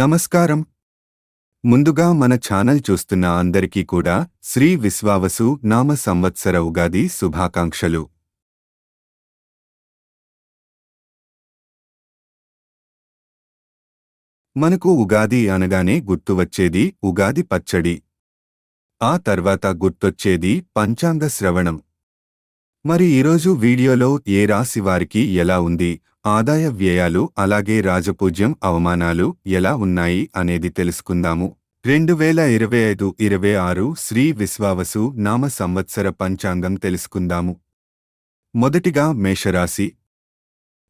నమస్కారం. ముందుగా మన ఛానల్ చూస్తున్న అందరికీ కూడా శ్రీ విశ్వావసు నామ సంవత్సర ఉగాది శుభాకాంక్షలు. మనకు ఉగాది అనగానే గుర్తు వచ్చేది ఉగాది పచ్చడి. ఆ తర్వాత గుర్తొచ్చేది పంచాంగ శ్రవణం. మరి ఈరోజు వీడియోలో ఏ రాశి వారికి ఎలా ఉంది? ఆదాయ వ్యయాలు అలాగే రాజపూజ్యం అవమానాలు ఎలా ఉన్నాయి అనేది తెలుసుకుందాము. రెండు వేల ఇరవై ఐదు ఇరవై ఆరు శ్రీ విశ్వావసు నామ సంవత్సర పంచాంగం తెలుసుకుందాము. మొదటిగా మేషరాశి.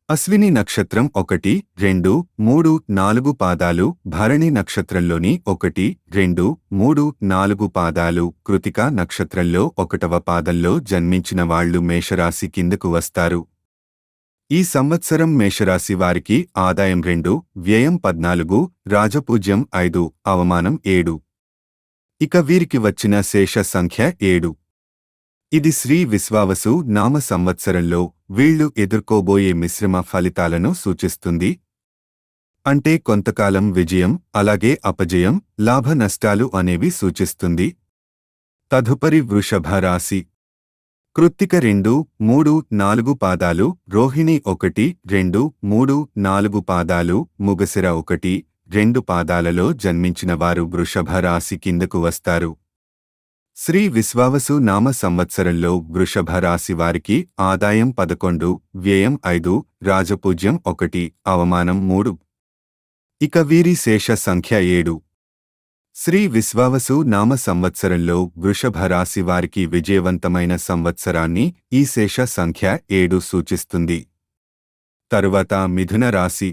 అశ్విని నక్షత్రం ఒకటి రెండు మూడు నాలుగు పాదాలు భరణి నక్షత్రంలోని ఒకటి రెండు మూడు నాలుగు పాదాలు కృతికా నక్షత్రంలో ఒకటవ పాదంలో జన్మించిన వాళ్ళు మేషరాశి కిందకు వస్తారు. ఈ సంవత్సరం మేషరాశి వారికి ఆదాయం రెండు వ్యయం పద్నాలుగు రాజపూజ్యం ఐదు అవమానం ఏడు. ఇక వీరికి వచ్చిన శేష సంఖ్య ఏడు. ఇది శ్రీ విశ్వావసు నామ సంవత్సరంలో వీళ్ళు ఎదుర్కోబోయే మిశ్రమ ఫలితాలను సూచిస్తుంది. అంటే కొంతకాలం విజయం అలాగే అపజయం లాభ నష్టాలు అనేవి సూచిస్తుంది. తదుపరి వృషభ రాశి కృత్తిక రెండు మూడు నాలుగు పాదాలు రోహిణి ఒకటి రెండు మూడు నాలుగు పాదాలు ముగసిర ఒకటి రెండు పాదాలలో జన్మించిన వారు వృషభ రాశి కిందకు వస్తారు. శ్రీ విశ్వావసు నామ సంవత్సరంలో వృషభ రాశి వారికి ఆదాయం పదకొండు వ్యయం ఐదు రాజపూజ్యం ఒకటి అవమానం మూడు. ఇక వీరి శేష సంఖ్య ఏడు. శ్రీ విశ్వావసు నామ సంవత్సరంలో వృషభ రాశి వారికి విజయవంతమైన సంవత్సరాన్ని ఈ శేష సంఖ్య ఏడు సూచిస్తుంది. తరువాత మిథున రాశి.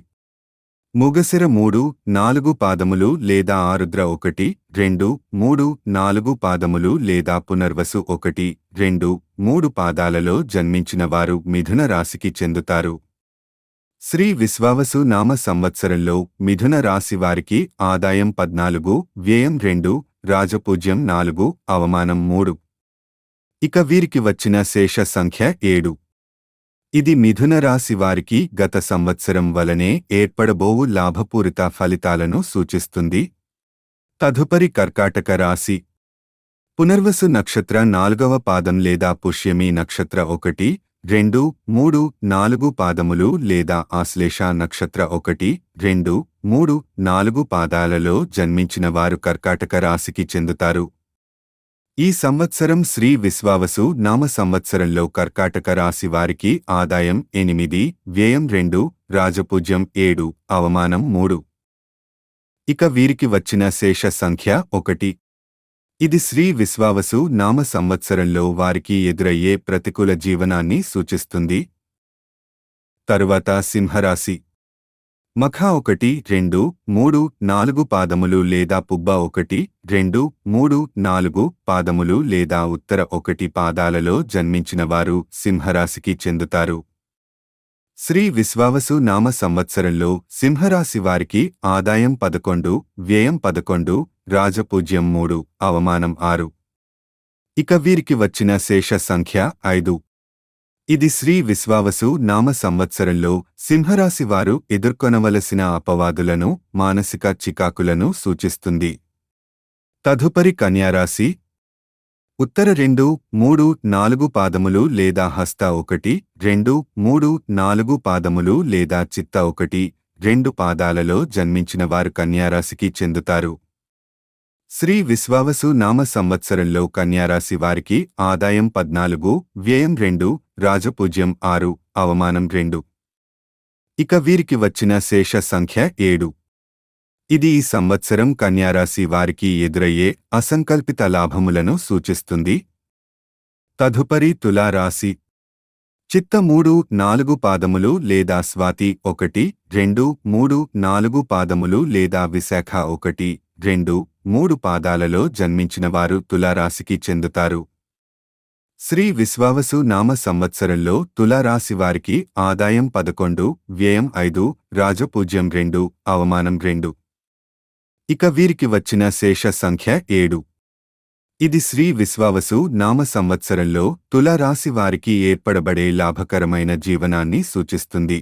ముగసిర మూడు నాలుగు పాదములు లేదా ఆరుద్ర ఒకటి రెండు మూడు నాలుగు పాదములు లేదా పునర్వసు ఒకటి రెండు మూడు పాదాలలో జన్మించిన వారు మిథున రాశికి చెందుతారు. శ్రీ విశ్వావసు నామ సంవత్సరంలో మిథున రాశి వారికి ఆదాయం పద్నాలుగు వ్యయం రెండు రాజపూజ్యం నాలుగు అవమానం మూడు. ఇక వీరికి వచ్చిన శేష సంఖ్య ఏడు. ఇది మిథున రాశి వారికి గత సంవత్సరం వలనే ఏర్పడబోవు లాభపూరిత ఫలితాలను సూచిస్తుంది. తదుపరి కర్కాటక రాశి. పునర్వసు నక్షత్ర నాలుగవ పాదం లేదా పుష్యమి నక్షత్ర ఒకటి రెండు మూడు నాలుగు పాదములు లేదా ఆశ్లేష నక్షత్ర ఒకటి రెండు మూడు నాలుగు పాదాలలో జన్మించిన వారు కర్కాటక రాశికి చెందుతారు. ఈ సంవత్సరం శ్రీ విశ్వావసు నామ సంవత్సరంలో కర్కాటక రాశి వారికి ఆదాయం ఎనిమిది వ్యయం రెండు రాజపూజ్యం ఏడు అవమానం మూడు. ఇక వీరికి వచ్చిన శేష సంఖ్య ఒకటి. ఇది శ్రీ విశ్వావసు నామ సంవత్సరంలో వారికి ఎదురయ్యే ప్రతికూల జీవనాన్ని సూచిస్తుంది. తరువాత సింహరాశి. మఖ ఒకటి రెండు మూడు నాలుగు పాదములు లేదా పుబ్బ ఒకటి రెండు మూడు నాలుగు పాదములు లేదా ఉత్తర ఒకటి పాదాలలో జన్మించిన వారు సింహరాశికి చెందుతారు. శ్రీ విశ్వావసు నామ సంవత్సరంలో సింహరాశి వారికి ఆదాయం పదకొండు వ్యయం పదకొండు రాజపూజ్యం మూడు అవమానం ఆరు. ఇక వీరికి వచ్చిన శేష సంఖ్య ఐదు. ఇది శ్రీ విశ్వావసు నామ సంవత్సరంలో సింహరాశి వారు ఎదుర్కొనవలసిన అపవాదులను మానసిక చికాకులను సూచిస్తుంది. తదుపరి కన్యారాశి. ఉత్తర రెండు మూడు నాలుగు పాదములు లేదా హస్త ఒకటి రెండు మూడు నాలుగు పాదములు లేదా చిత్త ఒకటి రెండు పాదాలలో జన్మించిన వారు కన్యారాశికి చెందుతారు. శ్రీ విశ్వావసు నామ సంవత్సరంలో కన్యారాశి వారికి ఆదాయం పద్నాలుగు వ్యయం రెండు రాజపూజ్యం ఆరు అవమానం రెండు. ఇక వీరికి వచ్చిన శేష సంఖ్య ఏడు. ఇది ఈ సంవత్సరం కన్యారాశి వారికి ఎదురయ్యే అసంకల్పిత లాభములను సూచిస్తుంది. తదుపరి తులారాశి. చిత్త మూడు నాలుగు పాదములు లేదా స్వాతి ఒకటి రెండు మూడు నాలుగు పాదములు లేదా విశాఖ ఒకటి రెండు మూడు పాదాలలో జన్మించినవారు తులారాశికి చెందుతారు. శ్రీ విశ్వావసు నామ సంవత్సరంలో తులారాశి వారికి ఆదాయం పదకొండు వ్యయం ఐదు రాజపూజ్యం రెండు అవమానం రెండు. ఇక వీరికి వచ్చిన శేష సంఖ్య ఏడు. ఇది శ్రీ విశ్వావసు నామ సంవత్సరంలో తులారాశి వారికి ఏర్పడబడే లాభకరమైన జీవనాన్ని సూచిస్తుంది.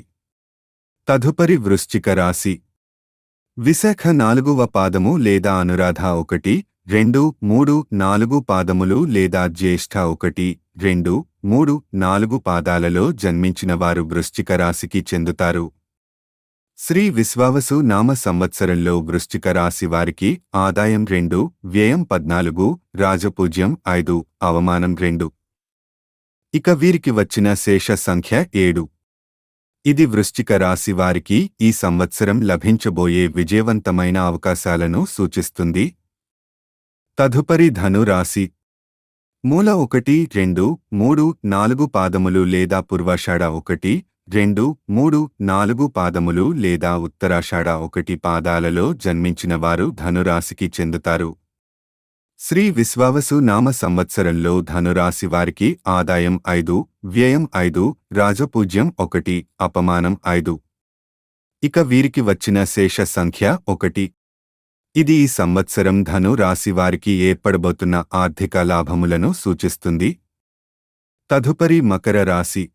తదుపరి వృశ్చిక రాశి. విశాఖ నాలుగవ పాదము లేదా అనురాధ ఒకటి రెండు మూడు నాలుగు పాదములు లేదా జ్యేష్ఠ ఒకటి రెండు మూడు నాలుగు పాదాలలో జన్మించిన వారు వృశ్చిక రాశికి చెందుతారు. శ్రీ విశ్వావసు నామ సంవత్సరంలో వృశ్చిక రాశి వారికి ఆదాయం రెండు వ్యయం పద్నాలుగు రాజపూజ్యం ఐదు అవమానం రెండు. ఇక వీరికి వచ్చిన శేష సంఖ్య ఏడు. ఇది వృశ్చిక రాశి వారికి ఈ సంవత్సరం లభించబోయే విజయవంతమైన అవకాశాలను సూచిస్తుంది. తదుపరి ధనురాశి మూల ఒకటి రెండు మూడు నాలుగు పాదములు లేదా పూర్వాషాఢ ఒకటి రెండు మూడు నాలుగు పాదములు లేదా ఉత్తరాషాఢ ఒకటి పాదాలలో జన్మించిన వారు ధనురాశికి చెందుతారు. శ్రీ విశ్వావసు నామ సంవత్సరంలో ధనురాశి వారికి ఆదాయం ఐదు వ్యయం ఐదు రాజపూజ్యం ఒకటి అపమానం ఐదు. ఇక వీరికి వచ్చిన శేష సంఖ్య ఒకటి. ఇది ఈ సంవత్సరం ధను రాశి వారికి ఏర్పడబోతున్న ఆర్థిక లాభములను సూచిస్తుంది. తదుపరి మకర రాశి.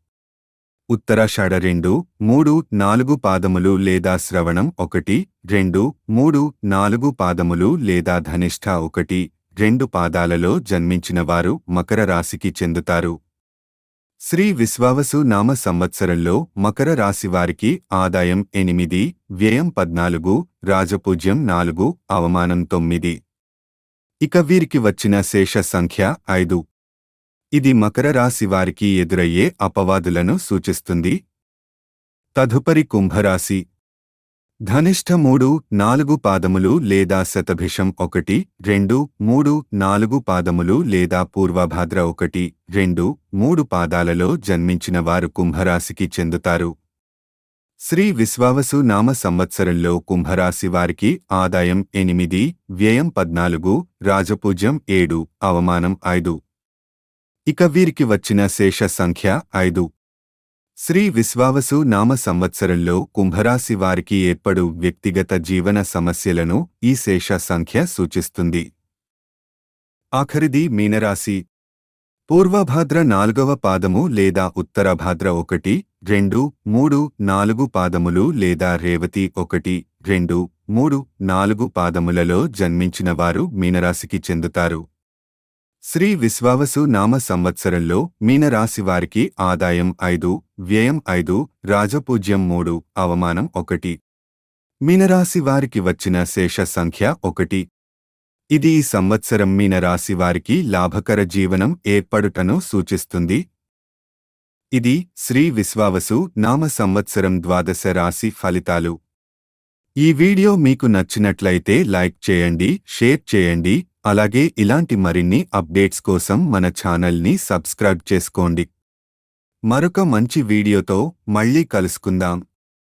ఉత్తరాషాఢ రెండు మూడు నాలుగు పాదములు లేదా శ్రవణం ఒకటి రెండు మూడు నాలుగు పాదములు లేదా ధనిష్ఠ ఒకటి. రెండు పాదాలలో జన్మించినవారు మకర రాశికి చెందుతారు. శ్రీ విశ్వావసు నామ సంవత్సరంలో మకర రాశివారికి ఆదాయం ఎనిమిది వ్యయం పద్నాలుగు రాజపూజ్యం నాలుగు అవమానం తొమ్మిది. ఇక వీరికి వచ్చిన శేష సంఖ్య ఐదు. ఇది మకర రాశి వారికి ఎదురయ్యే అపవాదులను సూచిస్తుంది. తదుపరి కుంభరాశి ధనిష్ఠ మూడు నాలుగు పాదములు లేదా శతభిషం ఒకటి రెండు మూడు నాలుగు పాదములు లేదా పూర్వభాద్ర ఒకటి రెండు మూడు పాదాలలో జన్మించిన వారు కుంభరాశికి చెందుతారు. శ్రీ విశ్వావసు నామ సంవత్సరంలో కుంభరాశి వారికి ఆదాయం ఎనిమిది వ్యయం పద్నాలుగు రాజపూజ్యం ఏడు అవమానం ఐదు. ఇక వీరికి వచ్చిన శేష సంఖ్య ఐదు. శ్రీ విశ్వావసు నామ సంవత్సరంలో కుంభరాశి వారికి ఏర్పడు వ్యక్తిగత జీవన సమస్యలను ఈ శేష సంఖ్య సూచిస్తుంది. ఆఖరిది మీనరాశి. పూర్వభాద్ర నాలుగవ పాదము లేదా ఉత్తరభాద్ర ఒకటి రెండు మూడు నాలుగు పాదములు లేదా రేవతి ఒకటి రెండు మూడు నాలుగు పాదములలో జన్మించిన వారు మీనరాశికి చెందుతారు. శ్రీ విశ్వావసు నామ సంవత్సరంలో మీనరాశి వారికి ఆదాయం ఐదు వ్యయం ఐదు రాజపూజ్యం మూడు అవమానం ఒకటి. మీనరాశి వారికి వచ్చిన శేష సంఖ్య ఒకటి. ఇది ఈ సంవత్సరం మీనరాశి వారికి లాభకర జీవనం ఏర్పడుటను సూచిస్తుంది. ఇది శ్రీ విశ్వావసు నామ సంవత్సరం ద్వాదశ రాశి ఫలితాలు. ఈ వీడియో మీకు నచ్చినట్లయితే లైక్ చేయండి షేర్ చేయండి అలాగే ఇలాంటి మరిన్ని అప్డేట్స్ కోసం మన ఛానల్ని సబ్స్క్రైబ్ చేసుకోండి. మరొక మంచి వీడియోతో మళ్ళీ కలుసుకుందాం.